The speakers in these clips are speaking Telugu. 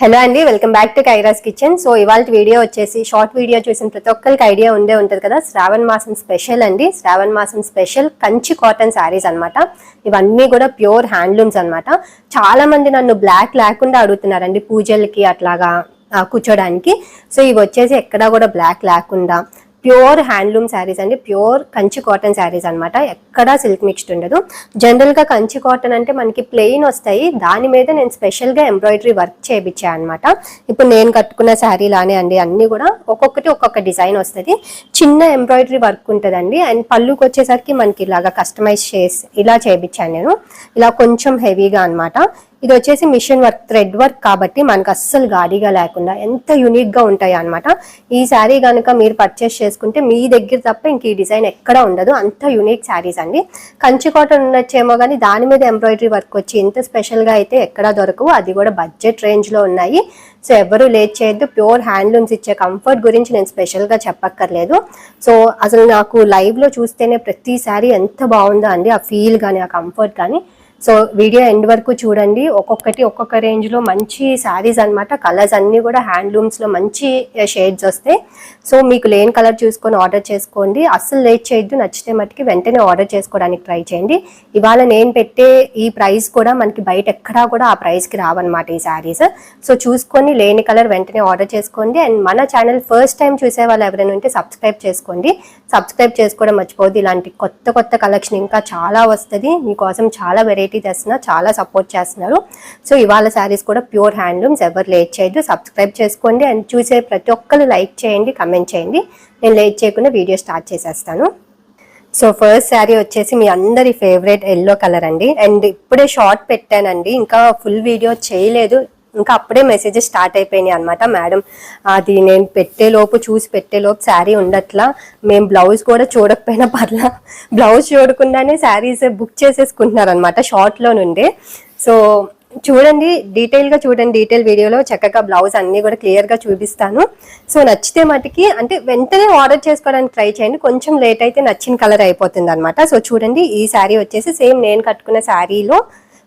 హలో అండి welcome back to Kaira's kitchen so ఇవాళ వీడియో వచ్చేసి షార్ట్ వీడియో చూసిన ప్రతి ఒక్కరికి ఐడియా ఉండే ఉంటుంది కదా. శ్రావణ మాసం స్పెషల్ అండి. శ్రావణ మాసం స్పెషల్ కంచి కాటన్ శారీస్ అన్నమాట. ఇవన్నీ కూడా ప్యూర్ హ్యాండ్లూమ్స్ అన్నమాట. చాలా మంది నన్ను బ్లాక్ లేకుండా అడుగుతున్నారండి పూజలకి అట్లాగా కూర్చోడానికి. సో ఇవి వచ్చేసి ఎక్కడా కూడా బ్లాక్ లేకుండా. ప్యూర్ హ్యాండ్లూమ్ శారీస్ అండి ప్యూర్ కంచి కాటన్ శారీస్ అన్నమాట. ఎక్కడా సిల్క్ మిక్స్డ్ ఉండదు. జనరల్గా కంచి కాటన్ అంటే మనకి ప్లెయిన్ వస్తాయి. దాని మీద నేను స్పెషల్గా ఎంబ్రాయిడరీ వర్క్ చేయించాను అనమాట ఇప్పుడు నేను కట్టుకున్న శారీ లానే అండి అన్నీ కూడా ఒక్కొక్కటి ఒక్కొక్క డిజైన్ వస్తుంది. చిన్న ఎంబ్రాయిడరీ వర్క్ ఉంటుందండి. అండ్ పళ్ళుకి వచ్చేసరికి మనకి ఇలాగా కస్టమైజ్ చేసి ఇలా చేయించాను నేను. ఇలా కొంచెం హెవీగా అనమాట ఇది వచ్చేసి మిషన్ వర్క్ థ్రెడ్ వర్క్ కాబట్టి మనకు అస్సలు గాడిగా లేకుండా ఎంత యునిక్గా ఉంటాయి అనమాట ఈ శారీ కనుక మీరు పర్చేస్ చేసుకుంటే మీ దగ్గర తప్ప ఇంక ఈ డిజైన్ ఎక్కడ ఉండదు. అంత యునిక్ శారీస్ అండి. కంచి కాటన్ ఉండొచ్చేమో కానీ దాని మీద ఎంబ్రాయిడరీ వర్క్ వచ్చి ఇంత స్పెషల్గా అయితే ఎక్కడా దొరకవు. అది కూడా బడ్జెట్ రేంజ్లో ఉన్నాయి. సో ఎవరు లేట్ చేయొద్దు. ప్యూర్ హ్యాండ్లూమ్స్ ఇచ్చే కంఫర్ట్ గురించి నేను స్పెషల్గా చెప్పక్కర్లేదు. సో అసలు నాకు లైవ్లో చూస్తేనే ప్రతి శారీ ఎంత బాగుందో అండి. ఆ ఫీల్ కానీ ఆ కంఫర్ట్ కానీ సో వీడియో ఎండ్ వరకు చూడండి. ఒక్కొక్కటి ఒక్కొక్క రేంజ్లో మంచి శారీస్ అన్నమాట. కలర్స్ అన్నీ కూడా హ్యాండ్లూమ్స్లో మంచి షేడ్స్ వస్తాయి. సో మీకు లేని కలర్ చూసుకొని ఆర్డర్ చేసుకోండి. అస్సలు లేట్ చేయొద్దు. నచ్చితే మట్టుకి వెంటనే ఆర్డర్ చేసుకోవడానికి ట్రై చేయండి. ఇవాళ నేను పెట్టే ఈ ప్రైస్ కూడా మనకి బయట ఎక్కడా కూడా ఆ ప్రైస్కి రావన్నమాట ఈ శారీస్ సో చూసుకొని లేని కలర్ వెంటనే ఆర్డర్ చేసుకోండి. అండ్ మన ఛానల్ ఫస్ట్ టైం చూసే వాళ్ళు ఎవరైనా ఉంటే సబ్స్క్రైబ్ చేసుకోండి. సబ్స్క్రైబ్ చేసుకోవడం మర్చిపోద్దు ఇలాంటి కొత్త కొత్త కలెక్షన్ ఇంకా చాలా వస్తుంది. మీకోసం చాలా వెరైటీ తెస్తున్నా చాలా సపోర్ట్ చేస్తున్నారు. సో ఇవాళ శారీస్ కూడా ప్యూర్ హ్యాండ్లూమ్స్ ఎవరు లేట్ చేయొద్దు. సబ్స్క్రైబ్ చేసుకోండి అండ్ చూసే ప్రతి ఒక్కరు లైక్ చేయండి కమెంట్ చేయండి. నేను లేట్ చేయకుండా వీడియో స్టార్ట్ చేసేస్తాను. సో ఫస్ట్ శారీ వచ్చేసి మీ అందరి ఫేవరెట్ ఎల్లో కలర్ అండి. అండ్ ఇప్పుడే షార్ట్ పెట్టానండి. ఇంకా ఫుల్ వీడియో చేయలేదు. ఇంకా అప్పుడే మెసేజెస్ స్టార్ట్ అయిపోయినాయి అనమాట మేడం అది నేను పెట్టేలోపు చూసి పెట్టేలోపు శారీ ఉండట్లా. మేము బ్లౌజ్ కూడా చూడకపోయినా పర్లా. బ్లౌజ్ చూడకుండానే శారీస్ బుక్ చేసేసుకుంటున్నారు అనమాట షార్ట్లో నుండి. సో చూడండి డీటెయిల్గా చూడండి డీటెయిల్ వీడియోలో చక్కగా బ్లౌజ్ అన్నీ కూడా క్లియర్గా చూపిస్తాను. సో నచ్చితే మటుకి అంటే వెంటనే ఆర్డర్ చేసుకోవడానికి ట్రై చేయండి. కొంచెం లేట్ అయితే నచ్చిన కలర్ అయిపోతుంది అనమాట సో చూడండి ఈ శారీ వచ్చేసి సేమ్ నేను కట్టుకున్న శారీలో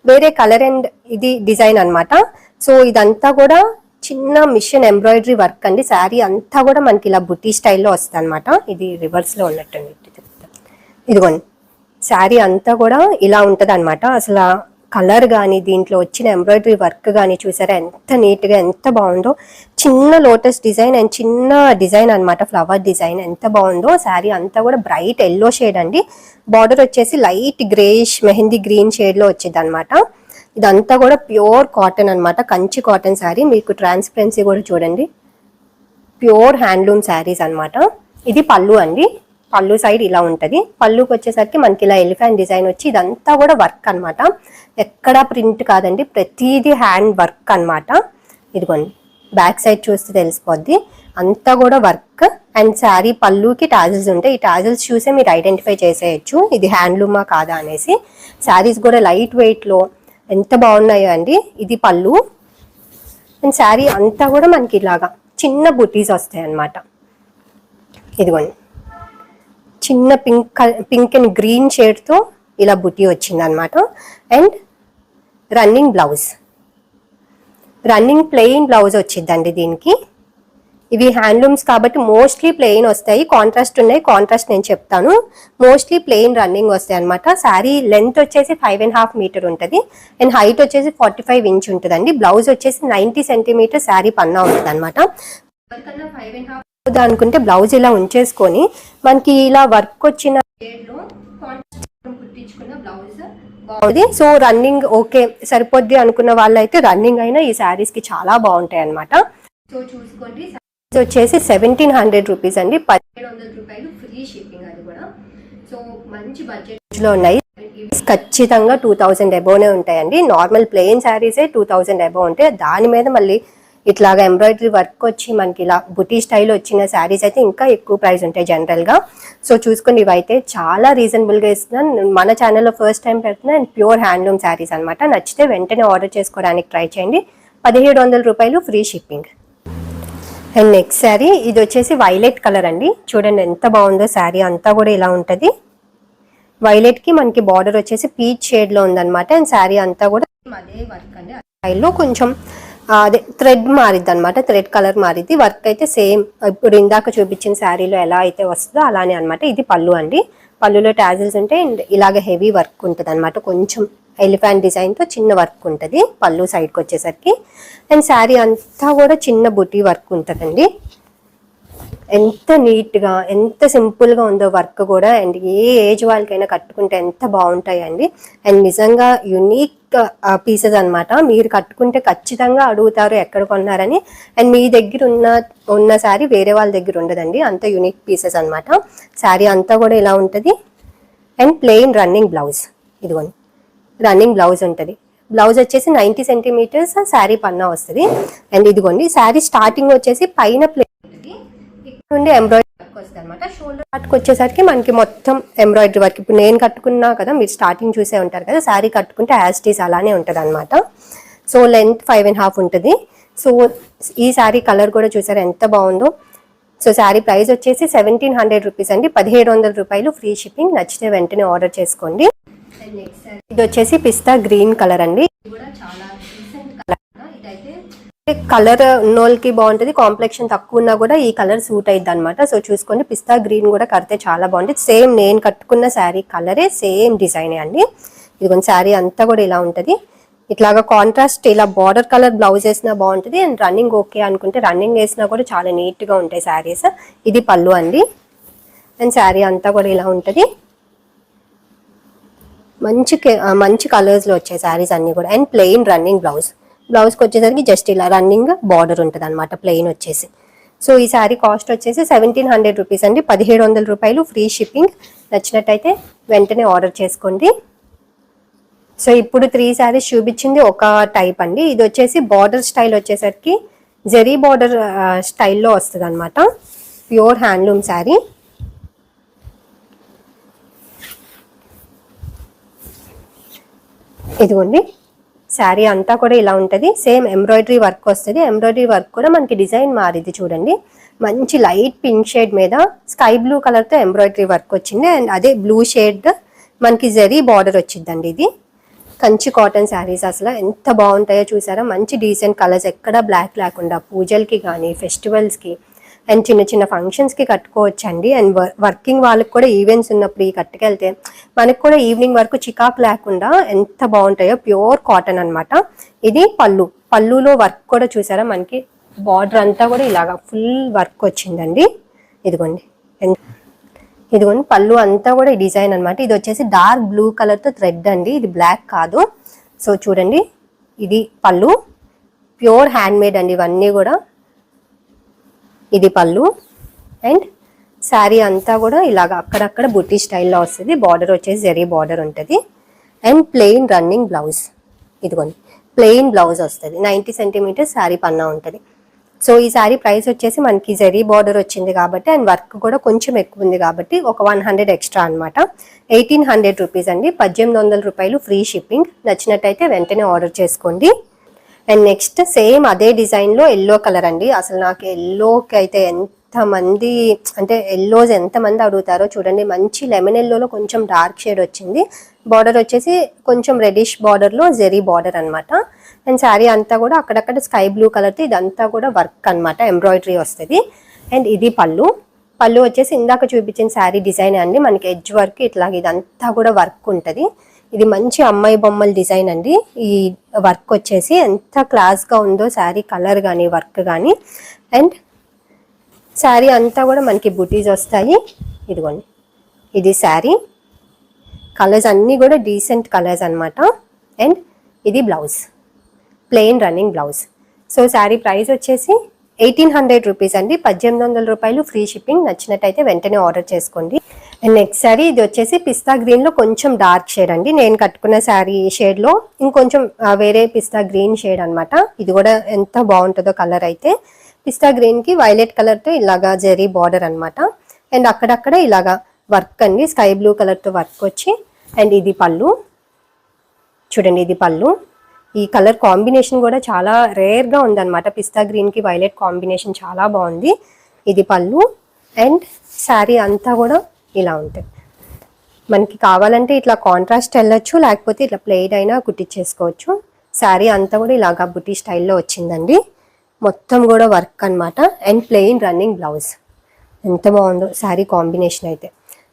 వేరే కలర్ అండ్ ఇది డిజైన్ అనమాట సో ఇదంతా కూడా చిన్న మిషన్ ఎంబ్రాయిడరీ వర్క్ అండి. శారీ అంతా కూడా మనకి ఇలా బుటీ స్టైల్లో వస్తుంది అనమాట ఇది రివర్స్లో ఉన్నట్టు ఇదిగోండి. శారీ అంతా కూడా ఇలా ఉంటుంది అనమాట అసలు కలర్ కానీ దీంట్లో వచ్చిన ఎంబ్రాయిడరీ వర్క్ కానీ చూసారా? ఎంత నీట్గా ఎంత బాగుందో. చిన్న లోటస్ డిజైన్ అండ్ చిన్న డిజైన్ అన్నమాట. ఫ్లవర్ డిజైన్ ఎంత బాగుందో. శారీ అంతా కూడా బ్రైట్ ఎల్లో షేడ్ అండి. బార్డర్ వచ్చేసి లైట్ గ్రేష్ మెహందీ గ్రీన్ షేడ్లో వచ్చింది అనమాట ఇదంతా కూడా ప్యూర్ కాటన్ అన్నమాట. కంచి కాటన్ శారీ. మీకు ట్రాన్స్పరెన్సీ కూడా చూడండి. ప్యూర్ హ్యాండ్లూమ్ శారీస్ అనమాట ఇది పళ్ళు అండి. పళ్ళు సైడ్ ఇలా ఉంటుంది. పళ్ళుకి వచ్చేసరికి మనకి ఇలా ఎలిఫెంట్ డిజైన్ వచ్చి ఇదంతా కూడా వర్క్ అన్నమాట. ఎక్కడా ప్రింట్ కాదండి. ప్రతిదీ హ్యాండ్ వర్క్ అన్నమాట. ఇదిగోండి. బ్యాక్ సైడ్ చూస్తే తెలిసిపోద్ది. అంతా కూడా వర్క్. అండ్ శారీ పళ్ళుకి టాజిల్స్ ఉంటాయి. ఈ టాజిల్స్ చూసే మీరు ఐడెంటిఫై చేసేయచ్చు. ఇది హ్యాండ్లూమా కాదా అనేసి. శారీస్ కూడా లైట్ వెయిట్లో ఎంత బాగున్నాయో అండి. ఇది పళ్ళు. అండ్ శారీ అంతా కూడా మనకి ఇలాగా చిన్న బుటీస్ వస్తాయి అన్నమాట ఇదిగోండి. చిన్న పింక్ పింక్ అండ్ గ్రీన్ షేడ్తో ఇలా బుటీ వచ్చింది అనమాట and running blouse. Running plain blouse వచ్చిందండి దీనికి. ఇవి హ్యాండ్లూమ్స్ కాబట్టి మోస్ట్లీ ప్లెయిన్ వస్తాయి. కాంట్రాస్ట్ ఉన్నాయి. కాంట్రాస్ట్ నేను చెప్తాను. మోస్ట్లీ ప్లెయిన్ రన్నింగ్ వస్తాయి అనమాట శారీ లెంత్ వచ్చేసి ఫైవ్ అండ్ హాఫ్ మీటర్ ఉంటుంది. అండ్ హైట్ వచ్చేసి ఫార్టీ ఫైవ్ ఇంచ్ ఉంటుందండి. బ్లౌజ్ వచ్చేసి నైంటీ సెంటీమీటర్ శారీ పన్నా ఉంటుంది అనమాట ఫైవ్ అండ్ హాఫ్ అనుకుంటే బ్లౌజ్ ఇలా ఉంచేసుకొని మనకి ఇలా వర్క్ వచ్చిన షేడ్లో కుట్టించుకున్న బ్లౌజ్ బాగుంది. సో రన్నింగ్ ఓకే సరిపోద్ది అనుకున్న వాళ్ళైతే రన్నింగ్ అయినా ఈ శారీస్కి చాలా బాగుంటాయి అన్నమాట సో చూసుకోండి. ఇది వచ్చేసి సెవెంటీన్ హండ్రెడ్ రూపీస్ అండి. పదిహేడు వందల రూపాయలు ఫ్రీ షిప్పింగ్ అది కూడా. సో మంచి బడ్జెట్లో ఉన్నాయి. ఖచ్చితంగా టూ థౌజండ్ అబోనే ఉంటాయండి. నార్మల్ ప్లెయిన్ శారీసే టూ థౌజండ్ అబో ఉంటాయి దాని మీద మళ్ళీ ఇట్లాగా ఎంబ్రాయిడరీ వర్క్ వచ్చి మనకి ఇలా బుటీ స్టైల్ వచ్చిన శారీస్ అయితే ఇంకా ఎక్కువ ప్రైస్ ఉంటాయి జనరల్గా. సో చూసుకుని ఇవైతే చాలా రీజనబుల్గా ఇస్తున్నాను మన ఛానల్లో ఫస్ట్ టైం పెడుతున్నా అండ్ ప్యూర్ హ్యాండ్లూమ్ శారీస్ అన్నమాట. నచ్చితే వెంటనే ఆర్డర్ చేసుకోవడానికి ట్రై చేయండి. పదిహేడు వందల రూపాయలు free shipping and next sari ఇది వచ్చేసి వైలెట్ కలర్ అండి. చూడండి ఎంత బాగుందో శారీ అంతా కూడా ఇలా ఉంటుంది. వైలెట్కి మనకి బార్డర్ వచ్చేసి పీచ్ షేడ్లో ఉందనమాట ఉందన్నమాట. అండ్ శారీ అంతా కూడా అదే వర్క్ అండి. స్టైల్లో కొంచెం అదే థ్రెడ్ మారిద్ది అనమాట థ్రెడ్ కలర్ మారిద్ది. వర్క్ అయితే సేమ్. ఇప్పుడు ఇందాక చూపించిన శారీలో ఎలా అయితే వస్తుందో అలానే అనమాట ఇది పళ్ళు అండి. పళ్ళులో టాజిల్స్ ఉంటే ఇలాగ హెవీ వర్క్ ఉంటుంది కొంచెం ఎలిఫాంట్ డిజైన్తో చిన్న వర్క్ ఉంటుంది పళ్ళు సైడ్కి వచ్చేసరికి. అండ్ శారీ అంతా కూడా చిన్న బుటీ వర్క్ ఉంటుందండి. ఎంత నీట్గా ఎంత సింపుల్గా ఉందో వర్క్ కూడా అండ్ ఏ ఏజ్ వాళ్ళకైనా కట్టుకుంటే ఎంత బాగుంటాయండి. అండ్ నిజంగా యునీక్ పీసెస్ అన్నమాట. మీరు కట్టుకుంటే ఖచ్చితంగా అడుగుతారు ఎక్కడ కొన్నారని. అండ్ మీ దగ్గర ఉన్న ఉన్న శారీ వేరే వాళ్ళ దగ్గర ఉండదండి. అంత యునిక్ పీసెస్ అనమాట శారీ అంతా కూడా ఇలా ఉంటుంది. And plain running blouse. ఇదిగోండి. రన్నింగ్ బ్లౌజ్ ఉంటుంది. బ్లౌజ్ వచ్చేసి నైంటీ సెంటీమీటర్స్ శారీ పన్నా వస్తుంది. అండ్ ఇదిగోండి శారీ స్టార్టింగ్ వచ్చేసి పైన ప్లే ఇక్కడ నుండి ఎంబ్రాయిడరీ వర్క్ వస్తుంది అనమాట షోల్డర్ పార్ట్కి వచ్చేసరికి మనకి మొత్తం ఎంబ్రాయిడరీ వర్క్ ఇప్పుడు నేను కట్టుకున్నా కదా మీరు స్టార్టింగ్ చూసే ఉంటారు కదా శారీ కట్టుకుంటే యాస్టీస్ అలానే ఉంటుంది అనమాట so length five and half ఉంటుంది. సో ఈ శారీ కలర్ కూడా చూసారు ఎంత బాగుందో. సో శారీ ప్రైస్ వచ్చేసి సెవెంటీన్ హండ్రెడ్ రూపీస్ అండి. పదిహేడు వందల రూపాయలు ఫ్రీ షిప్పింగ్ నచ్చితే వెంటనే ఆర్డర్ చేసుకోండి. ఇది వచ్చేసి పిస్తా గ్రీన్ కలర్ అండి. కూడా చాలా కలర్ ఇదైతే కలర్ ఉన్నోళ్ళకి బాగుంటుంది కాంప్లెక్షన్ తక్కువ ఉన్నా కూడా ఈ కలర్ సూట్ అయ్యిద్ది అనమాట సో చూసుకోండి పిస్తా గ్రీన్ కూడా కడితే చాలా బాగుంటుంది సేమ్ నేను కట్టుకున్న శారీ కలరే సేమ్ డిజైనే అండి. ఇదిగోండి శారీ అంతా కూడా ఇలా ఉంటుంది. ఇట్లాగా కాంట్రాస్ట్ ఇలా బార్డర్ కలర్ బ్లౌజ్ వేసినా బాగుంటుంది అండ్ రన్నింగ్ ఓకే అనుకుంటే రన్నింగ్ వేసినా కూడా చాలా నీట్గా ఉంటాయి శారీస్. ఇది పళ్ళు అండి. అండ్ శారీ అంతా కూడా ఇలా ఉంటుంది. మంచి కే- మంచి కలర్స్లో వచ్చే వచ్చాయి శారీస్ అన్ని కూడా. అండ్ ప్లెయిన్ రన్నింగ్ బ్లౌజ్ బ్లౌజ్కి వచ్చేసరికి జస్ట్ ఇలా రన్నింగ్ బార్డర్ ఉంటుంది అనమాట ప్లెయిన్ వచ్చేసి. సో ఈ శారీ కాస్ట్ వచ్చేసి సెవెంటీన్ హండ్రెడ్ రూపీస్ అండి. పదిహేడు వందల రూపాయలు ఫ్రీ షిప్పింగ్ నచ్చినట్టయితే వెంటనే ఆర్డర్ చేసుకోండి. సో ఇప్పుడు త్రీ శారీస్ చూపించింది ఒక టైప్ అండి. ఇది వచ్చేసి బార్డర్ స్టైల్ వచ్చేసరికి జెరీ బార్డర్ స్టైల్లో వస్తుంది అనమాట ప్యూర్ హ్యాండ్లూమ్ శారీ ఇదిగోండి. శారీ అంతా కూడా ఇలా ఉంటుంది. సేమ్ ఎంబ్రాయిడరీ వర్క్ వస్తుంది. ఎంబ్రాయిడరీ వర్క్ కూడా మనకి డిజైన్ మారిది చూడండి. మంచి లైట్ పింక్ షేడ్ మీద స్కై బ్లూ కలర్తో ఎంబ్రాయిడరీ వర్క్ వచ్చింది. అండ్ అదే బ్లూ షేడ్ మనకి జరీ బార్డర్ వచ్చిందండి ఇది. కంచి కాటన్ శారీస్ అసలు ఎంత బాగుంటాయో చూసారా? మంచి డీసెంట్ కలర్స్ ఎక్కడ బ్లాక్ లేకుండా పూజలకి కానీ ఫెస్టివల్స్కి అండ్ చిన్న చిన్న ఫంక్షన్స్కి కట్టుకోవచ్చండి. అండ్ వర్కింగ్ వాళ్ళకి కూడా ఈవెంట్స్ ఉన్నప్పుడు ఈ కట్టుకెళ్తే మనకు కూడా ఈవినింగ్ వరకు చికాకు లేకుండా ఎంత బాగుంటాయో ప్యూర్ కాటన్ అనమాట ఇది పళ్ళు. పళ్ళులో వర్క్ కూడా చూసారా? మనకి బార్డర్ అంతా కూడా ఇలాగా ఫుల్ వర్క్ వచ్చిందండి. ఇదిగోండి. ఇదిగోండి పళ్ళు అంతా కూడా డిజైన్ అనమాట ఇది వచ్చేసి డార్క్ బ్లూ కలర్తో థ్రెడ్ అండి. ఇది బ్లాక్ కాదు. సో చూడండి. ఇది పళ్ళు. ప్యూర్ హ్యాండ్ మేడ్ అండి. ఇవన్నీ కూడా ఇది పళ్ళు. అండ్ శారీ అంతా కూడా ఇలాగ అక్కడక్కడ బుట్టి స్టైల్లో వస్తుంది. బార్డర్ వచ్చేసి జరీ బార్డర్ ఉంటుంది. అండ్ ప్లెయిన్ రన్నింగ్ బ్లౌజ్ ఇదిగోండి. ప్లెయిన్ బ్లౌజ్ వస్తుంది. నైంటీ సెంటీమీటర్స్ శారీ పన్నా ఉంటుంది. సో ఈ శారీ ప్రైస్ వచ్చేసి మనకి జరీ బార్డర్ వచ్చింది కాబట్టి అండ్ వర్క్ కూడా కొంచెం ఎక్కువ ఉంది కాబట్టి ఒక వన్ హండ్రెడ్ ఎక్స్ట్రా అనమాట ఎయిటీన్ హండ్రెడ్ రూపీస్ అండి. పద్దెనిమిది వందల రూపాయలు ఫ్రీ షిప్పింగ్. నచ్చినట్టయితే వెంటనే ఆర్డర్ చేసుకోండి. అండ్ నెక్స్ట్ సేమ్ అదే డిజైన్లో ఎల్లో కలర్ అండి. అసలు నాకు ఎల్లోకి అయితే ఎంతమంది అంటే ఎల్లోస్ ఎంతమంది అడుగుతారో చూడండి. మంచి లెమన్ ఎల్లోలో కొంచెం డార్క్ షేడ్ వచ్చింది. బార్డర్ వచ్చేసి కొంచెం రెడిష్ బార్డర్లో జెరీ బార్డర్ అనమాట అండ్ శారీ అంతా కూడా అక్కడక్కడ స్కై బ్లూ కలర్తో ఇదంతా కూడా వర్క్ అన్నమాట. ఎంబ్రాయిడరీ వస్తుంది. అండ్ ఇది పళ్ళు. పళ్ళు వచ్చేసి ఇందాక చూపించిన శారీ డిజైన్ అండి. మనకి ఎడ్జ్ వర్క్ ఇట్లా ఇదంతా కూడా వర్క్ ఉంటుంది. ఇది మంచి అమ్మాయి బొమ్మల డిజైన్ అండి. ఈ వర్క్ వచ్చేసి ఎంత క్లాస్గా ఉందో శారీ కలర్ కానీ వర్క్ కానీ అండ్ శారీ అంతా కూడా మనకి బుటీస్ వస్తాయి. ఇదిగోండి. ఇది శారీ. కలర్స్ అన్నీ కూడా డీసెంట్ కలర్స్ అనమాట అండ్ ఇది blouse. Plain running blouse. So sari price వచ్చేసి ఎయిటీన్ హండ్రెడ్ రూపీస్ అండి. పద్దెనిమిది వందల రూపాయలు ఫ్రీ షిప్పింగ్. నచ్చినట్టయితే వెంటనే ఆర్డర్ చేసుకోండి. నెక్స్ట్ శారీ ఇది వచ్చేసి పిస్తా గ్రీన్లో కొంచెం డార్క్ షేడ్ అండి. నేను కట్టుకున్న శారీ షేడ్లో ఇంకొంచెం వేరే పిస్తా గ్రీన్ షేడ్ అనమాట ఇది కూడా ఎంత బాగుంటుందో కలర్ అయితే. పిస్తా గ్రీన్కి వైలెట్ కలర్తో ఇలాగా జెరీ బార్డర్ అనమాట అండ్ అక్కడక్కడ ఇలాగా వర్క్ అండి. స్కై బ్లూ కలర్తో వర్క్ వచ్చి అండ్ ఇది పళ్ళు. చూడండి ఇది పళ్ళు. ఈ కలర్ కాంబినేషన్ కూడా చాలా రేర్గా ఉందన్నమాట. పిస్తా గ్రీన్కి వైలెట్ కాంబినేషన్ చాలా బాగుంది. ఇది పళ్ళు. అండ్ శారీ అంతా కూడా ఇలా ఉంటుంది. మనకి కావాలంటే ఇట్లా కాంట్రాస్ట్ వెళ్ళొచ్చు లేకపోతే ఇట్లా ప్లెయిన్ అయినా కుట్టించేసుకోవచ్చు శారీ అంతా కూడా ఇలాగా బుటీ స్టైల్లో వచ్చిందండి. మొత్తం కూడా వర్క్ అన్నమాట. అండ్ ప్లెయిన్ రన్నింగ్ బ్లౌజ్ ఎంత బాగుందో శారీ కాంబినేషన్ అయితే.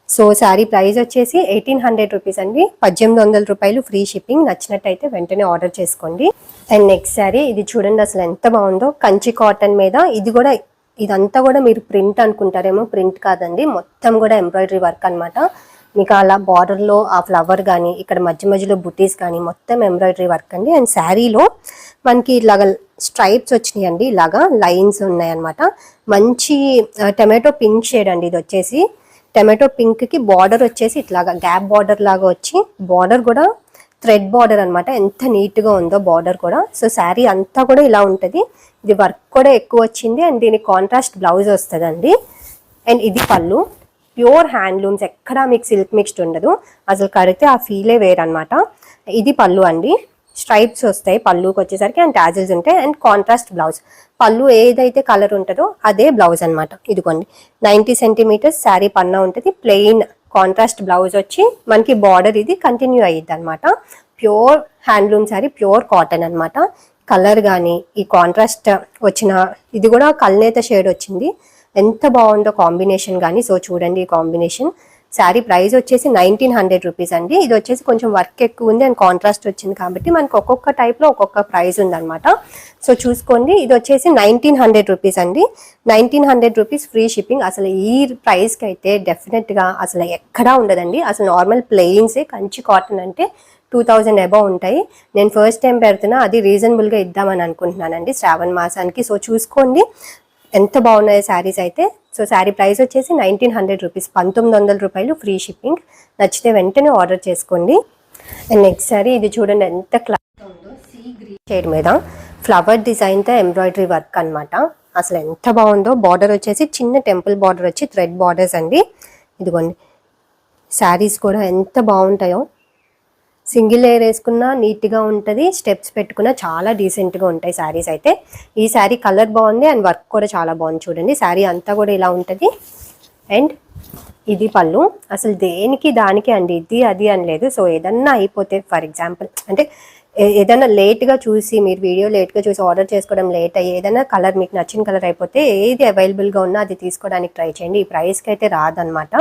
సో శారీ ప్రైస్ వచ్చేసి ఎయిటీన్ హండ్రెడ్ రూపీస్ అండి. పద్దెనిమిది వందల రూపాయలు ఫ్రీ షిప్పింగ్ నచ్చినట్టయితే వెంటనే ఆర్డర్ చేసుకోండి. అండ్ నెక్స్ట్ శారీ ఇది చూడండి అసలు ఎంత బాగుందో. కంచి కాటన్ మీద ఇది కూడా ఇదంతా కూడా మీరు ప్రింట్ అనుకుంటారేమో ప్రింట్ కాదండి. మొత్తం కూడా ఎంబ్రాయిడరీ వర్క్ అనమాట మీకు అలా బార్డర్లో ఆ ఫ్లవర్ కానీ ఇక్కడ మధ్య మధ్యలో బుటీస్ కానీ మొత్తం ఎంబ్రాయిడరీ వర్క్ అండి. అండ్ శారీలో మనకి ఇలాగ స్ట్రైప్స్ వచ్చినాయి అండి ఇలాగా లైన్స్ ఉన్నాయన్నమాట. మంచి టమాటో పింక్ షేడ్ అండి ఇది వచ్చేసి. టమాటో పింక్కి బార్డర్ వచ్చేసి ఇట్లాగా గ్యాప్ బార్డర్ లాగా వచ్చి బార్డర్ కూడా థ్రెడ్ బార్డర్ అన్నమాట. ఎంత నీట్గా ఉందో బార్డర్ కూడా. సో శారీ అంతా కూడా ఇలా ఉంటుంది. ఇది వర్క్ కూడా ఎక్కువ వచ్చింది అండ్ దీని కాంట్రాస్ట్ బ్లౌజ్ వస్తుందండి. అండ్ ఇది పళ్ళు. ప్యూర్ హ్యాండ్లూమ్స్ ఎక్కడా మీకు సిల్క్ మిక్స్డ్ ఉండదు. అసలు కడితే ఆ ఫీలే వేరనమాట ఇది పళ్ళు అండి. స్ట్రైప్స్ వస్తాయి పళ్ళుకి వచ్చేసరికి అండ్ ట్యాజిల్స్ ఉంటాయి అండ్ కాంట్రాస్ట్ బ్లౌజ్ పళ్ళు ఏదైతే కలర్ ఉంటుందో అదే బ్లౌజ్ అనమాట ఇదిగోండి. నైంటీ సెంటీమీటర్స్ శారీ పన్నా ఉంటుంది. ప్లెయిన్ కాంట్రాస్ట్ బ్లౌజ్ వచ్చి మనకి బార్డర్ ఇది కంటిన్యూ అయ్యిద్ది అనమాట pure handloom sari pure cotton అనమాట కలర్ కానీ ఈ కాంట్రాస్ట్ వచ్చిన ఇది కూడా కల్నేత షేడ్ వచ్చింది. ఎంత బాగుందో కాంబినేషన్ కానీ సో చూడండి ఈ కాంబినేషన్. శారీ ప్రైస్ వచ్చేసి నైన్టీన్ హండ్రెడ్ రూపీస్ అండి. ఇది వచ్చేసి కొంచెం వర్క్ ఎక్కువ ఉంది అండ్ కాంట్రాస్ట్ వచ్చింది కాబట్టి మనకు ఒక్కొక్క టైప్లో ఒక్కొక్క ప్రైస్ ఉందన్నమాట. సో చూసుకోండి ఇది వచ్చేసి నైన్టీన్ హండ్రెడ్ రూపీస్ అండి. Nineteen hundred rupees free shipping అసలు ఈ ప్రైస్కి అయితే డెఫినెట్గా అసలు ఎక్కడా ఉండదండి. అసలు నార్మల్ ప్లెయిన్సే కంచి కాటన్ అంటే టూ థౌజండ్ అబౌవ్ ఉంటాయి. నేను ఫస్ట్ టైం పెడుతున్నా అది రీజనబుల్గా ఇద్దామని అనుకుంటున్నానండి శ్రావణ మాసానికి. సో చూసుకోండి ఎంత బాగున్నాయి శారీస్ అయితే. సో శారీ ప్రైస్ వచ్చేసి నైన్టీన్ హండ్రెడ్ రూపీస్ పంతొమ్మిది వందల రూపాయలు ఫ్రీ షిప్పింగ్ నచ్చితే వెంటనే ఆర్డర్ చేసుకోండి. అండ్ నెక్స్ట్ శారీ ఇది చూడండి ఎంత క్లాస్ ఉందో. సీ గ్రీన్ షేడ్ మీద ఫ్లవర్ డిజైన్తో ఎంబ్రాయిడరీ వర్క్ అన్నమాట. అసలు ఎంత బాగుందో. బార్డర్ వచ్చేసి చిన్న టెంపుల్ బార్డర్ వచ్చి థ్రెడ్ బార్డర్స్ అండి. ఇదిగోండి శారీస్ కూడా ఎంత బాగుంటాయో. సింగిల్ లేయర్ వేసుకున్నా నీట్గా ఉంటుంది. స్టెప్స్ పెట్టుకున్నా చాలా డీసెంట్గా ఉంటాయి శారీస్ అయితే. ఈ శారీ కలర్ బాగుంది అండ్ వర్క్ కూడా చాలా బాగుంది చూడండి. శారీ అంతా కూడా ఇలా ఉంటుంది. అండ్ ఇది పళ్ళు. అసలు దేనికి దానికి అండి? ఇది అది అని లేదు. సో ఏదన్నా అయిపోతే ఫర్ ఎగ్జాంపుల్ అంటే ఏదైనా లేట్గా చూసి మీరు వీడియో లేట్గా చూసి ఆర్డర్ చేసుకోవడం లేట్ అయ్యి ఏదైనా కలర్ మీకు నచ్చిన కలర్ అయిపోతే ఏది అవైలబుల్గా ఉన్నా అది తీసుకోవడానికి ట్రై చేయండి. ఈ ప్రైస్కి అయితే రాదనమాట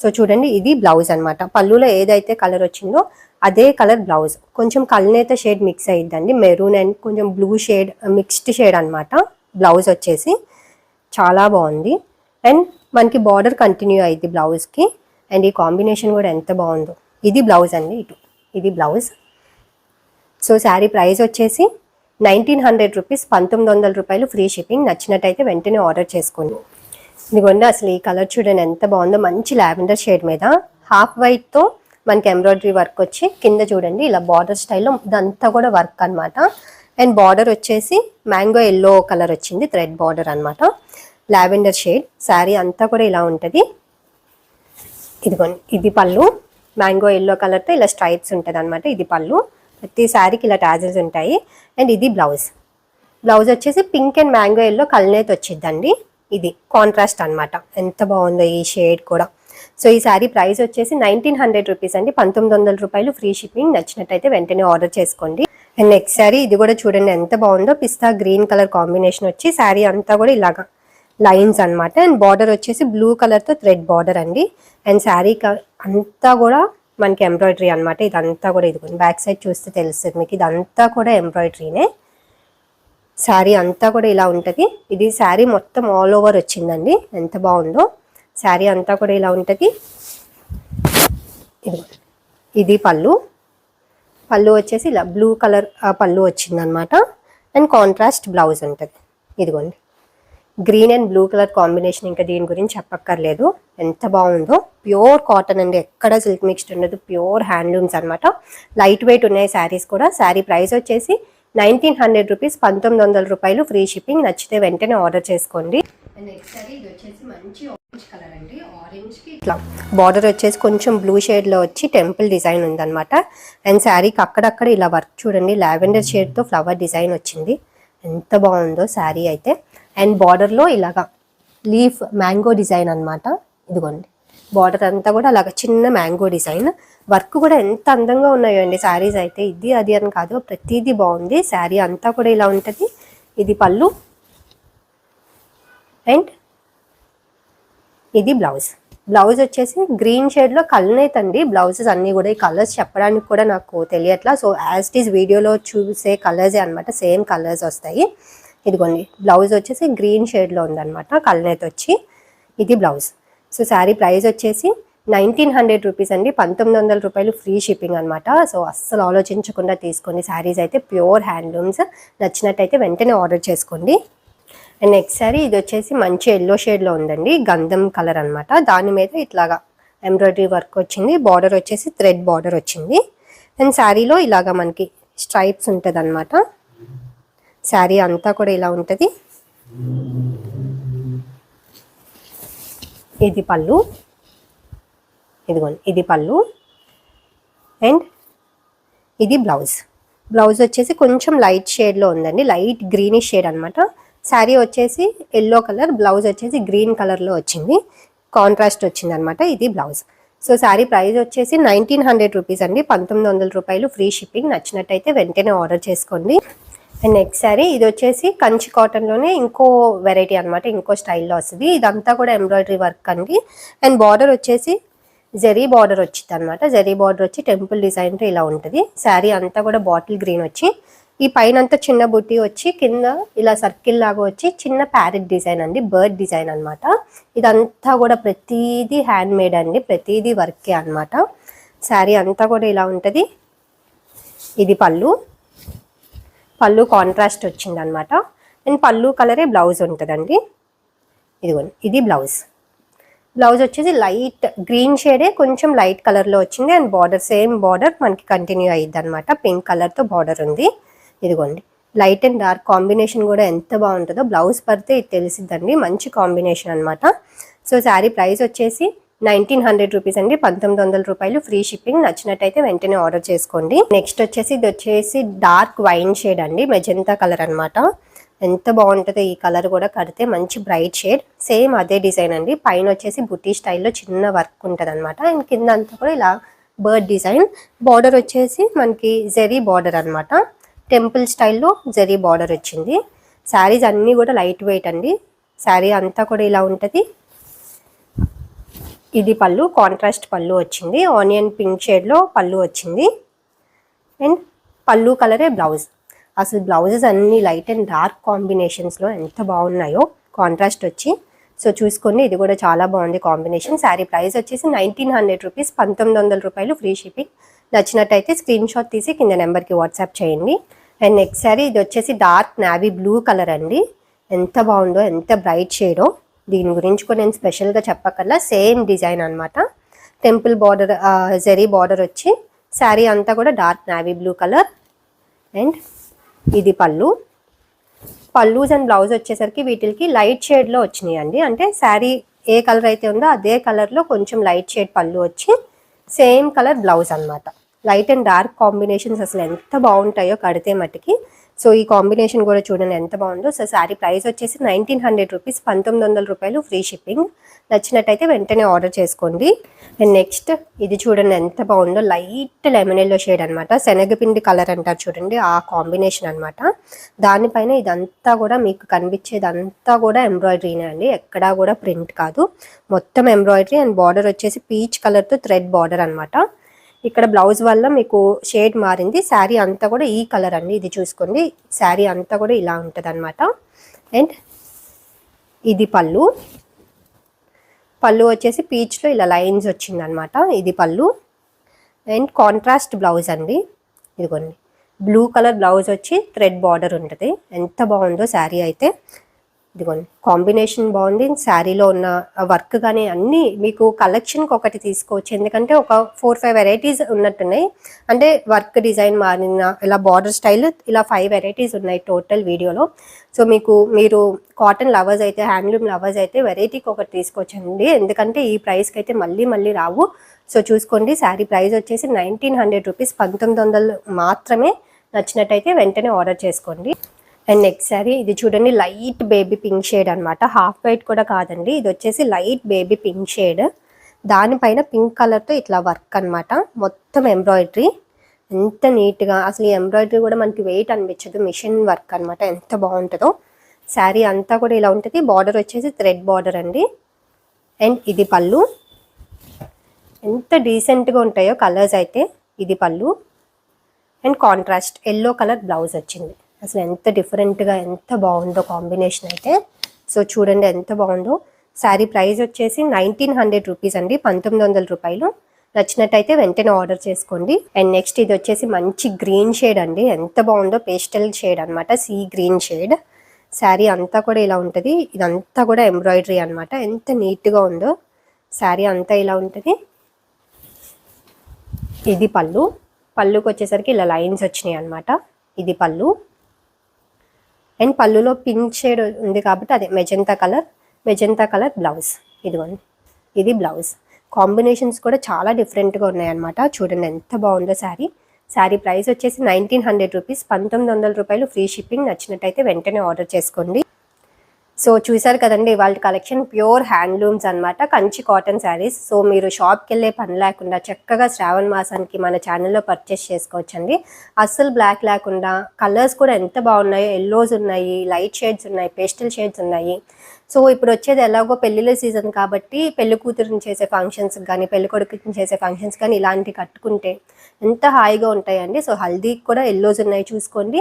సో చూడండి ఇది బ్లౌజ్ అనమాట పళ్ళులో ఏదైతే కలర్ వచ్చిందో అదే కలర్ బ్లౌజ్. కొంచెం కల్నేత షేడ్ మిక్స్ అయ్యిద్దండి మెరూన్ అండ్ కొంచెం బ్లూ షేడ్ మిక్స్డ్ షేడ్ అనమాట బ్లౌజ్ వచ్చేసి చాలా బాగుంది. అండ్ మనకి బార్డర్ కంటిన్యూ అయ్యింది బ్లౌజ్కి అండ్ ఈ కాంబినేషన్ కూడా ఎంత బాగుందో. ఇది బ్లౌజ్ అండి ఇటు. ఇది బ్లౌజ్ సో శారీ ప్రైస్ వచ్చేసి నైన్టీన్ హండ్రెడ్ రూపీస్ పంతొమ్మిది వందల రూపాయలు ఫ్రీ షిప్పింగ్ నచ్చినట్టయితే వెంటనే ఆర్డర్ చేసుకోండి. ఇదిగోండి అసలు ఈ కలర్ చూడండి ఎంత బాగుందో. మంచి లావెండర్ షేడ్ మీద. హాఫ్ వైట్తో మనకి ఎంబ్రాయిడరీ వర్క్ వచ్చి కింద చూడండి ఇలా బార్డర్ స్టైల్లో ఇదంతా కూడా వర్క్ అన్నమాట. అండ్ బార్డర్ వచ్చేసి మ్యాంగో ఎల్లో కలర్ వచ్చింది థ్రెడ్ బార్డర్ అన్నమాట. లావెండర్ షేడ్ శారీ అంతా కూడా ఇలా ఉంటుంది. ఇదిగోండి ఇది పళ్ళు. మ్యాంగో ఎల్లో కలర్తో ఇలా స్ట్రైప్స్ ఉంటుంది అనమాట ఇది పళ్ళు. ప్రతి శారీకి ఇలా టాజల్స్ ఉంటాయి. అండ్ ఇది బ్లౌజ్ బ్లౌజ్ వచ్చేసి పింక్ అండ్ మ్యాంగో ఎల్లో కల్నేత్ వచ్చిందండి. ఇది కాంట్రాస్ట్ అనమాట ఎంత బాగుందో ఈ షేడ్ కూడా. సో ఈ శారీ ప్రైస్ వచ్చేసి నైన్టీన్ హండ్రెడ్ రూపీస్ అండి. పంతొమ్మిది వందల రూపాయలు ఫ్రీ షిప్పింగ్. నచ్చినట్టయితే వెంటనే ఆర్డర్ చేసుకోండి. అండ్ నెక్స్ట్ శారీ ఇది కూడా చూడండి ఎంత బాగుందో. పిస్తా గ్రీన్ కలర్ కాంబినేషన్ వచ్చి శారీ అంతా కూడా ఇలాగా లైన్స్ అన్నమాట. అండ్ బార్డర్ వచ్చేసి బ్లూ కలర్తో థ్రెడ్ బార్డర్ అండి. అండ్ శారీ అంతా కూడా మనకి ఎంబ్రాయిడరీ అన్నమాట. ఇదంతా కూడా ఇది బ్యాక్ సైడ్ చూస్తే తెలుస్తుంది మీకు. ఇదంతా కూడా ఎంబ్రాయిడరీనే. శారీ అంతా కూడా ఇలా ఉంటుంది. ఇది శారీ మొత్తం ఆల్ ఓవర్ వచ్చిందండి. ఎంత బాగుందో. శారీ అంతా కూడా ఇలా ఉంటుంది. ఇది పళ్ళు. పళ్ళు వచ్చేసి ఇలా బ్లూ కలర్ పళ్ళు వచ్చిందనమాట. అండ్ కాంట్రాస్ట్ బ్లౌజ్ ఉంటుంది. ఇదిగోండి. Green and blue colour combination ఇంకా దీని గురించి చెప్పక్కర్లేదు. ఎంత బాగుందో. ప్యూర్ కాటన్ అండి. ఎక్కడ సిల్క్ మిక్స్డ్ ఉండదు. ప్యూర్ హ్యాండ్లూమ్స్ అన్నమాట. లైట్ వెయిట్ ఉన్నాయి శారీస్ కూడా. శారీ ప్రైస్ వచ్చేసి నైన్టీన్ హండ్రెడ్ రూపీస్ పంతొమ్మిది వందల రూపాయలు. ఫ్రీ షిప్పింగ్ నచ్చితే వెంటనే ఆర్డర్ చేసుకోండి. నెక్స్ట్ సారీ ఇది వచ్చేసి మంచి ఇట్లా బార్డర్ వచ్చేసి కొంచెం బ్లూ షేడ్లో వచ్చి టెంపుల్ డిజైన్ ఉందన్నమాట. అండ్ శారీకి అక్కడక్కడ ఇలా వర్క్ చూడండి లావెండర్ షేడ్తో ఫ్లవర్ డిజైన్ వచ్చింది. ఎంత బాగుందో శారీ అయితే. అండ్ బార్డర్లో ఇలాగా లీఫ్ మ్యాంగో డిజైన్ అనమాట ఇదిగోండి. బార్డర్ అంతా కూడా అలాగ చిన్న మ్యాంగో డిజైన్. వర్క్ కూడా ఎంత అందంగా ఉన్నాయో అండి శారీస్ అయితే. ఇది అది అని కాదు ప్రతిదీ బాగుంది. శారీ అంతా కూడా ఇలా ఉంటుంది. ఇది పళ్ళు. అండ్ ఇది బ్లౌజ్. బ్లౌజ్ వచ్చేసి గ్రీన్ షేడ్లో కల్నేత్ అండి. బ్లౌజెస్ అన్నీ కూడా ఈ కలర్స్ చెప్పడానికి కూడా నాకు తెలియట్లా. సో యాజ్ ఇట్ ఈస్ వీడియోలో చూసే కలర్సే అనమాట సేమ్ కలర్స్ వస్తాయి. ఇదిగోండి. బ్లౌజ్ వచ్చేసి గ్రీన్ షేడ్లో ఉందనమాట కల్నేత్ వచ్చి ఇది బ్లౌజ్. సో శారీ ప్రైస్ వచ్చేసి నైన్టీన్ హండ్రెడ్ రూపీస్ అండి. పంతొమ్మిది వందల రూపాయలు ఫ్రీ షిప్పింగ్ అనమాట సో అస్సలు ఆలోచించకుండా తీసుకోండి. శారీస్ అయితే ప్యూర్ హ్యాండ్లూమ్స్. నచ్చినట్టయితే వెంటనే ఆర్డర్ చేసుకోండి. అండ్ నెక్స్ట్ సారీ ఇది వచ్చేసి మంచి ఎల్లో షేడ్లో ఉందండి గంధం కలర్ అనమాట దాని మీద ఇట్లాగా ఎంబ్రాయిడరీ వర్క్ వచ్చింది బార్డర్ వచ్చేసి థ్రెడ్ బార్డర్ వచ్చింది అండ్ శారీలో ఇలాగా మనకి స్ట్రైప్స్ ఉంటుంది అనమాట శారీ అంతా కూడా ఇలా ఉంటుంది ఇది పళ్ళు ఇదిగోండి ఇది పళ్ళు అండ్ ఇది బ్లౌజ్ బ్లౌజ్ వచ్చేసి కొంచెం లైట్ షేడ్లో ఉందండి లైట్ గ్రీనిష్ షేడ్ అనమాట శారీ వచ్చేసి ఎల్లో కలర్ బ్లౌజ్ వచ్చేసి గ్రీన్ కలర్లో వచ్చింది. కాంట్రాస్ట్ వచ్చింది అనమాట ఇది బ్లౌజ్. సో శారీ ప్రైస్ వచ్చేసి నైన్టీన్ హండ్రెడ్ రూపీస్ అండి. పంతొమ్మిది వందల రూపాయలు ఫ్రీ షిప్పింగ్. నచ్చినట్టయితే వెంటనే ఆర్డర్ చేసుకోండి. అండ్ నెక్స్ట్ శారీ ఇది వచ్చేసి కంచి కాటన్లోనే ఇంకో వెరైటీ అనమాట ఇంకో స్టైల్లో వస్తుంది ఇదంతా కూడా ఎంబ్రాయిడరీ వర్క్ అండి. అండ్ బార్డర్ వచ్చేసి జరీ బార్డర్ వచ్చింది అనమాట జరీ బార్డర్ వచ్చి టెంపుల్ డిజైన్తో ఇలా ఉంటుంది. శారీ అంతా కూడా బాటిల్ గ్రీన్ వచ్చి ఈ పైన అంతా చిన్న బుట్టి వచ్చి కింద ఇలా సర్కిల్ లాగా వచ్చి చిన్న ప్యారెట్ డిజైన్ అండి బర్డ్ డిజైన్ అనమాట ఇదంతా కూడా ప్రతిదీ హ్యాండ్ మేడ్ అండి ప్రతిదీ వర్కే అనమాట శారీ అంతా కూడా ఇలా ఉంటుంది. ఇది పళ్ళు. పళ్ళు కాంట్రాస్ట్ వచ్చింది అనమాట అండ్ పళ్ళు కలరే బ్లౌజ్ ఉంటుందండి. ఇదిగోండి ఇది బ్లౌజ్. బ్లౌజ్ వచ్చేసి లైట్ గ్రీన్ షేడే కొంచెం లైట్ కలర్లో వచ్చింది. అండ్ బార్డర్ సేమ్ బార్డర్ మనకి కంటిన్యూ అయ్యిద్ది అనమాట పింక్ కలర్తో బార్డర్ ఉంది. ఇదిగోండి. లైట్ అండ్ డార్క్ కాంబినేషన్ కూడా ఎంత బాగుంటుందో బ్లౌజ్ పడితే ఇది తెలిసిద్దండి. మంచి కాంబినేషన్ అనమాట సో శారీ ప్రైస్ వచ్చేసి నైన్టీన్ హండ్రెడ్ రూపీస్ అండి. పంతొమ్మిది వందల రూపాయలు ఫ్రీ షిప్పింగ్ నచ్చినట్టయితే వెంటనే ఆర్డర్ చేసుకోండి. నెక్స్ట్ వచ్చేసి ఇది వచ్చేసి డార్క్ వైన్ షేడ్ అండి. మెజంతా కలర్ అనమాట ఎంత బాగుంటుందో ఈ కలర్ కూడా కడితే మంచి బ్రైట్ షేడ్ సేమ్ అదే డిజైన్ అండి. పైన వచ్చేసి బుటీ స్టైల్లో చిన్న వర్క్ ఉంటుంది అనమాట అండ్ కింద అంతా కూడా ఇలా బర్డ్ డిజైన్ బార్డర్ వచ్చేసి మనకి జెరీ బార్డర్ అనమాట టెంపుల్ స్టైల్లో జరీ బార్డర్ వచ్చింది. శారీస్ అన్నీ కూడా లైట్ వెయిట్ అండి. శారీ అంతా కూడా ఇలా ఉంటుంది. ఇది పళ్ళు కాంట్రాస్ట్ పళ్ళు వచ్చింది. ఆనియన్ పింక్ షేడ్లో పళ్ళు వచ్చింది. అండ్ పళ్ళు కలరే బ్లౌజ్. అసలు బ్లౌజెస్ అన్ని లైట్ అండ్ డార్క్ కాంబినేషన్స్లో ఎంత బాగున్నాయో కాంట్రాస్ట్ వచ్చి. సో చూసుకోండి ఇది కూడా చాలా బాగుంది కాంబినేషన్. శారీ ప్రైస్ వచ్చేసి నైన్టీన్ హండ్రెడ్ రూపీస్ పంతొమ్మిది వందల రూపాయలు ఫ్రీ షిప్పింగ్. నచ్చినట్టయితే స్క్రీన్ షాట్ తీసి కింద నెంబర్కి వాట్సాప్ చేయండి. అండ్ నెక్స్ట్ శారీ ఇది వచ్చేసి డార్క్ నావీ బ్లూ కలర్ అండి. ఎంత బాగుందో ఎంత బ్రైట్ షేడో దీని గురించి కూడా నేను స్పెషల్గా చెప్పకల్లా సేమ్ డిజైన్ అనమాట టెంపుల్ బార్డర్ జెరీ బార్డర్ వచ్చి శారీ అంతా కూడా dark navy blue colour and ఇది పళ్ళు. పల్లూస్ అండ్ బ్లౌజ్ వచ్చేసరికి వీటికి లైట్ షేడ్లో వచ్చినాయి అండి అంటే శారీ ఏ కలర్ అయితే ఉందో అదే కలర్లో కొంచెం లైట్ షేడ్ పళ్ళు వచ్చి సేమ్ కలర్ బ్లౌజ్ అన్నమాట. లైట్ అండ్ డార్క్ కాంబినేషన్స్ అసలు ఎంత బాగుంటాయో కడితే మట్టుకి. సో ఈ కాంబినేషన్ కూడా చూడండి ఎంత బాగుందో. సో శారీ ప్రైస్ వచ్చేసి నైన్టీన్ హండ్రెడ్ రూపీస్ పంతొమ్మిది వందల రూపాయలు ఫ్రీ షిప్పింగ్. నచ్చినట్టయితే వెంటనే ఆర్డర్ చేసుకోండి. అండ్ నెక్స్ట్ ఇది చూడండి ఎంత బాగుందో. లైట్ లెమనెల్లో షేడ్ అనమాట శనగపిండి కలర్ అంటారు చూడండి ఆ కాంబినేషన్ అనమాట దానిపైన ఇదంతా కూడా మీకు కనిపించేది అంతా కూడా ఎంబ్రాయిడరీనే అండి. ఎక్కడా కూడా ప్రింట్ కాదు. మొత్తం ఎంబ్రాయిడరీ అండ్ బార్డర్ వచ్చేసి పీచ్ కలర్తో థ్రెడ్ బార్డర్ అనమాట ఇక్కడ బ్లౌజ్ వల్ల మీకు షేడ్ మారింది. శారీ అంతా కూడా ఈ కలర్ అండి. ఇది చూసుకోండి. శారీ అంతా కూడా ఇలా ఉంటుంది అనమాట అండ్ ఇది పళ్ళు. పళ్ళు వచ్చేసి పీచ్లో ఇలా లైన్స్ వచ్చింది అనమాట ఇది పళ్ళు. అండ్ కాంట్రాస్ట్ బ్లౌజ్ అండి. ఇదిగోండి. బ్లూ కలర్ బ్లౌజ్ వచ్చి థ్రెడ్ బార్డర్ ఉంటుంది. ఎంత బాగుందో శారీ అయితే. ఇదిగోండి కాంబినేషన్ బాగుంది. శారీలో ఉన్న వర్క్ కానీ అన్నీ మీకు కలెక్షన్కి ఒకటి తీసుకోవచ్చు. ఎందుకంటే ఒక ఫోర్ ఫైవ్ వెరైటీస్ ఉన్నట్టున్నాయి. అంటే వర్క్ డిజైన్ మారిన ఇలా బార్డర్ స్టైల్ ఇలా ఫైవ్ వెరైటీస్ ఉన్నాయి టోటల్ వీడియోలో. సో మీకు మీరు కాటన్ లవర్స్ అయితే హ్యాండ్లూమ్ లవర్స్ అయితే వెరైటీకి ఒకటి తీసుకోవచ్చండి. ఎందుకంటే ఈ ప్రైస్కి అయితే మళ్ళీ మళ్ళీ రావు. సో చూసుకోండి. శారీ ప్రైస్ వచ్చేసి నైన్టీన్ హండ్రెడ్ రూపీస్ పంతొమ్మిది వందలు మాత్రమే నచ్చినట్టయితే వెంటనే ఆర్డర్ చేసుకోండి. అండ్ నెక్స్ట్ సారీ ఇది చూడండి లైట్ బేబీ పింక్ షేడ్ అనమాట హాఫ్ వైట్ కూడా కాదండి ఇది వచ్చేసి లైట్ బేబీ పింక్ షేడ్ దానిపైన పింక్ కలర్తో ఇట్లా వర్క్ అన్నమాట. మొత్తం ఎంబ్రాయిడరీ ఎంత నీట్గా అసలు ఈ ఎంబ్రాయిడరీ కూడా మనకి వెయిట్ అనిపించదు మిషన్ వర్క్ అన్నమాట ఎంత బాగుంటుందో. శారీ అంతా కూడా ఇలా ఉంటుంది బార్డర్ వచ్చేసి థ్రెడ్ బార్డర్ అండి. అండ్ ఇది పళ్ళు. ఎంత డీసెంట్గా ఉంటాయో కలర్స్ అయితే ఇది పళ్ళు. And contrast yellow colour blouse వచ్చింది. అసలు ఎంత డిఫరెంట్గా ఎంత బాగుందో కాంబినేషన్ అయితే. సో చూడండి ఎంత బాగుందో. శారీ ప్రైస్ వచ్చేసి నైన్టీన్ హండ్రెడ్ రూపీస్ అండి పంతొమ్మిది వందల రూపాయలు. నచ్చినట్టయితే వెంటనే ఆర్డర్ చేసుకోండి. అండ్ నెక్స్ట్ ఇది వచ్చేసి మంచి గ్రీన్ షేడ్ అండి. ఎంత బాగుందో పేస్టల్ షేడ్ అనమాట సీ గ్రీన్ షేడ్. శారీ అంతా కూడా ఇలా ఉంటుంది. ఇదంతా కూడా ఎంబ్రాయిడరీ అనమాట ఎంత నీట్గా ఉందో శారీ అంతా ఇలా ఉంటుంది. ఇది పళ్ళు. పళ్ళుకి వచ్చేసరికి ఇలా లైన్స్ వచ్చినాయి అనమాట ఇది పళ్ళు. అండ్ పళ్ళులో పింక్ షేడ్ ఉంది కాబట్టి అదే magenta colour magenta colour blouse. ఇదిగోండి. ఇది బ్లౌజ్. కాంబినేషన్స్ కూడా చాలా డిఫరెంట్గా ఉన్నాయన్నమాట. చూడండి ఎంత బాగుందో శారీ. శారీ ప్రైస్ వచ్చేసి నైన్టీన్ హండ్రెడ్ రూపీస్. పంతొమ్మిది వందల రూపాయలు ఫ్రీ షిప్పింగ్ నచ్చినట్టయితే వెంటనే ఆర్డర్ చేసుకోండి. సో చూసారు కదండి వాళ్ళ కలెక్షన్ ప్యూర్ హ్యాండ్లూమ్స్ అన్నమాట కంచి కాటన్ శారీస్. సో మీరు షాప్కి వెళ్ళే పని లేకుండా చక్కగా శ్రావణ మాసానికి మన ఛానల్లో పర్చేస్ చేసుకోవచ్చండి. అస్సలు బ్లాక్ లేకుండా కలర్స్ కూడా ఎంత బాగున్నాయో ఎల్లోస్ ఉన్నాయి లైట్ షేడ్స్ ఉన్నాయి పేస్టల్ షేడ్స్ ఉన్నాయి. సో ఇప్పుడు వచ్చేది ఎలాగో పెళ్ళిళ్ళ సీజన్ కాబట్టి పెళ్ళి కూతురుని చేసే ఫంక్షన్స్ కానీ పెళ్ళి కొడుకుని చేసే ఫంక్షన్స్ కానీ ఇలాంటివి కట్టుకుంటే ఎంత హాయిగా ఉంటాయండి. సో హల్దీకి కూడా ఎల్లోస్ ఉన్నాయి చూసుకోండి.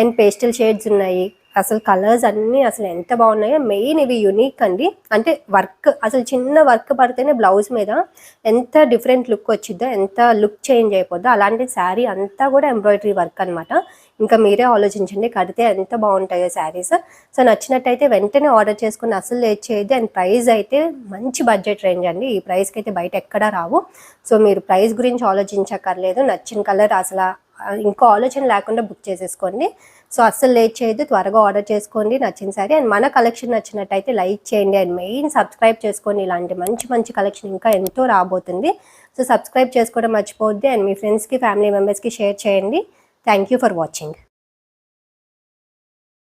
అండ్ పేస్టల్ షేడ్స్ ఉన్నాయి. అసలు కలర్స్ అన్నీ అసలు ఎంత బాగున్నాయో మెయిన్ ఇవి యునిక్ అండి. అంటే వర్క్ అసలు చిన్న వర్క్ పడితేనే బ్లౌజ్ మీద ఎంత డిఫరెంట్ లుక్ వచ్చిద్దో ఎంత లుక్ చేంజ్ అయిపోద్దో అలాంటి శారీ అంతా కూడా ఎంబ్రాయిడరీ వర్క్ అనమాట ఇంకా మీరే ఆలోచించండి కడితే ఎంత బాగుంటాయో శారీస్. సో నచ్చినట్టయితే వెంటనే ఆర్డర్ చేసుకుని అసలు లేట్ చేయదు అండ్ ప్రైస్ అయితే మంచి బడ్జెట్ రేంజ్ అండి. ఈ ప్రైస్కి అయితే బయట ఎక్కడా రావు. సో మీరు ప్రైస్ గురించి ఆలోచించక్కర్లేదు. నచ్చిన కలర్ అసలు ఇంకో ఆలోచన లేకుండా బుక్ చేసేసుకోండి. సో అస్సలు లేట్ చేయొద్దు త్వరగా ఆర్డర్ చేసుకోండి నచ్చిన సారీ అండ్ మన కలెక్షన్ నచ్చినట్టయితే లైక్ చేయండి. అండ్ మెయిన్ సబ్స్క్రైబ్ చేసుకోండి ఇలాంటి మంచి మంచి కలెక్షన్ ఇంకా ఎంతో రాబోతుంది. సో సబ్స్క్రైబ్ చేసుకోవడం మర్చిపోవద్దు. అండ్ మీ ఫ్రెండ్స్కి ఫ్యామిలీ మెంబర్స్కి షేర్ చేయండి. Thank you for watching